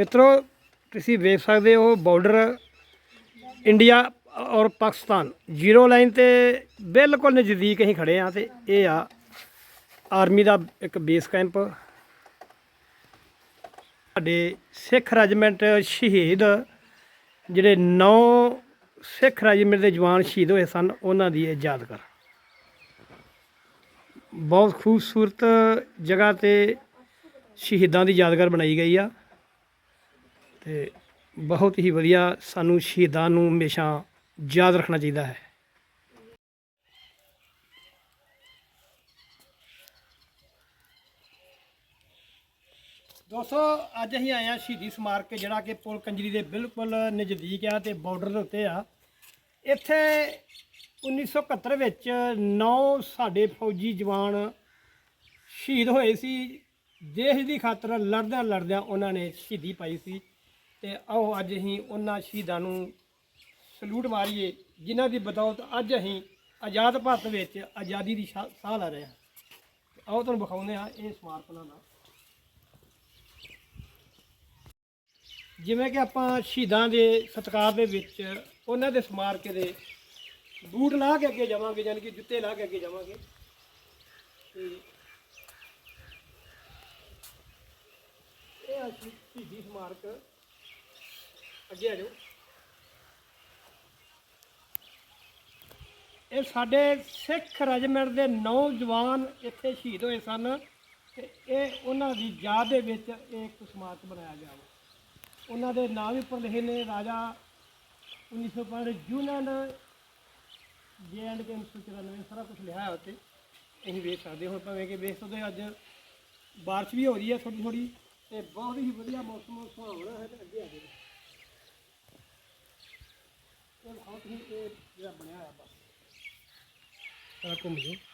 ਮਿੱਤਰੋ, ਤੁਸੀਂ ਵੇਖ ਸਕਦੇ ਹੋ ਬਾਰਡਰ ਇੰਡੀਆ ਔਰ ਪਾਕਿਸਤਾਨ। ਜ਼ੀਰੋ ਲਾਈਨ ਤੇ ਬਿਲਕੁਲ ਨਜ਼ਦੀਕ ਅਸੀਂ ਖੜੇ ਆ ਤੇ ਇਹ ਆ ਆਰਮੀ ਦਾ ਇੱਕ ਬੇਸ ਕੈਂਪ ਸਾਡੇ ਸਿੱਖ ਰੈਜੀਮੈਂਟ ਸ਼ਹੀਦ, ਜਿਹੜੇ ਨੌ ਸਿੱਖ ਰੈਜੀਮੈਂਟ ਦੇ ਜਵਾਨ ਸ਼ਹੀਦ ਹੋਏ ਸਨ, ਉਹਨਾਂ ਦੀ ਇਹ ਯਾਦਗਾਰ ਬਹੁਤ ਖੂਬਸੂਰਤ ਜਗ੍ਹਾ ਤੇ ਸ਼ਹੀਦਾਂ ਦੀ ਯਾਦਗਾਰ ਬਣਾਈ ਗਈ ਆ। ਤੇ ਬਹੁਤ ਹੀ ਵਧੀਆ ਸਾਨੂੰ ਸ਼ਹੀਦਾਂ ਨੂੰ ਹਮੇਸ਼ਾ ਯਾਦ ਰੱਖਣਾ ਚਾਹੀਦਾ ਹੈ। ਦੋਸਤੋ, ਅੱਜ ਅਸੀਂ ਆਏ ਆ ਸ਼ਹੀਦੀ ਸਮਾਰਕ, ਜਿਹੜਾ ਕਿ ਪੁਲ ਕੰਜਰੀ ਦੇ ਬਿਲਕੁਲ ਨਜ਼ਦੀਕ ਆ ਤੇ ਬਾਰਡਰ ਦੇ ਉੱਤੇ ਆ। ਇੱਥੇ 1971 ਵਿੱਚ ਨੌ ਸਾਡੇ ਫੌਜੀ ਜਵਾਨ ਸ਼ਹੀਦ ਹੋਏ ਸੀ। ਦੇਸ਼ ਦੀ ਖਾਤਰ ਲੜਦਿਆਂ ਲੜਦਿਆਂ ਉਹਨਾਂ ਨੇ ਸ਼ਹੀਦੀ ਪਾਈ ਸੀ। ਤੇ ਆਓ ਅੱਜ ਅਸੀਂ ਉਹਨਾਂ ਸ਼ਹੀਦਾਂ ਨੂੰ ਸਲੂਟ ਮਾਰੀਏ, ਜਿਨ੍ਹਾਂ ਦੀ ਬਦੌਲਤ ਅੱਜ ਅਸੀਂ ਆਜ਼ਾਦ ਭਾਰਤ ਵਿੱਚ ਆਜ਼ਾਦੀ ਦੀ ਸ਼ਾ- ਸਾਹ ਲੈ ਰਹੇ ਹਾਂ। ਤੇ ਆਓ ਤੁਹਾਨੂੰ ਵਿਖਾਉਂਦੇ ਹਾਂ ਇਹ ਸਮਾਰਕ ਉਹਨਾਂ ਦਾ। ਜਿਵੇਂ ਕਿ ਆਪਾਂ ਸ਼ਹੀਦਾਂ ਦੇ ਸਤਿਕਾਰ ਦੇ ਵਿੱਚ ਉਹਨਾਂ ਦੇ ਸਮਾਰਕ ਦੇ ਬੂਟ ਲਾ ਕੇ ਅੱਗੇ ਜਾਵਾਂਗੇ, ਯਾਨੀ ਕਿ ਜੁੱਤੇ ਲਾ ਕੇ ਅੱਗੇ ਜਾਵਾਂਗੇ। ਤੇ ਇਹ ਆ ਸ਼ਹੀਦੀ ਸਮਾਰਕ। ਅੱਗੇ ਆ ਜਾਓ। ਇਹ ਸਾਡੇ ਸਿੱਖ ਰੈਜੀਮੈਂਟ ਦੇ ਨੌਜਵਾਨ ਇੱਥੇ ਸ਼ਹੀਦ ਹੋਏ ਸਨ ਤੇ ਇਹ ਉਹਨਾਂ ਦੀ ਯਾਦ ਦੇ ਵਿੱਚ ਇਹ ਇੱਕ ਸਮਾਰਕ ਬਣਾਇਆ ਗਿਆ ਵਾ। ਉਹਨਾਂ ਦੇ ਨਾਮ ਵੀ ਉੱਪਰ ਲਿਖੇ ਨੇ, ਰਾਜਾ 1905 ਯੂਨੀਅਨ ਜੇ ਐਂਡ ਕੇ 1994 ਸਾਰਾ ਕੁਝ ਲਿਖਿਆ ਹੋਇਆ ਉੱਤੇ ਅਸੀਂ ਵੇਖ ਸਕਦੇ ਹਾਂ ਹੁਣ ਭਾਵੇਂ ਕਿ ਵੇਖ ਸਕਦੇ ਹੋ, ਅੱਜ ਬਾਰਿਸ਼ ਵੀ ਹੋ ਰਹੀ ਹੈ ਥੋੜੀ ਥੋੜੀ ਤੇ ਬਹੁਤ ਹੀ ਵਧੀਆ ਮੌਸਮ, ਸੁਹਾਵਣਾ ਹੈ ਤੇ ਅੱਗੇ ਆ ਜਾਓ। ਇਹ ਬਹੁਤ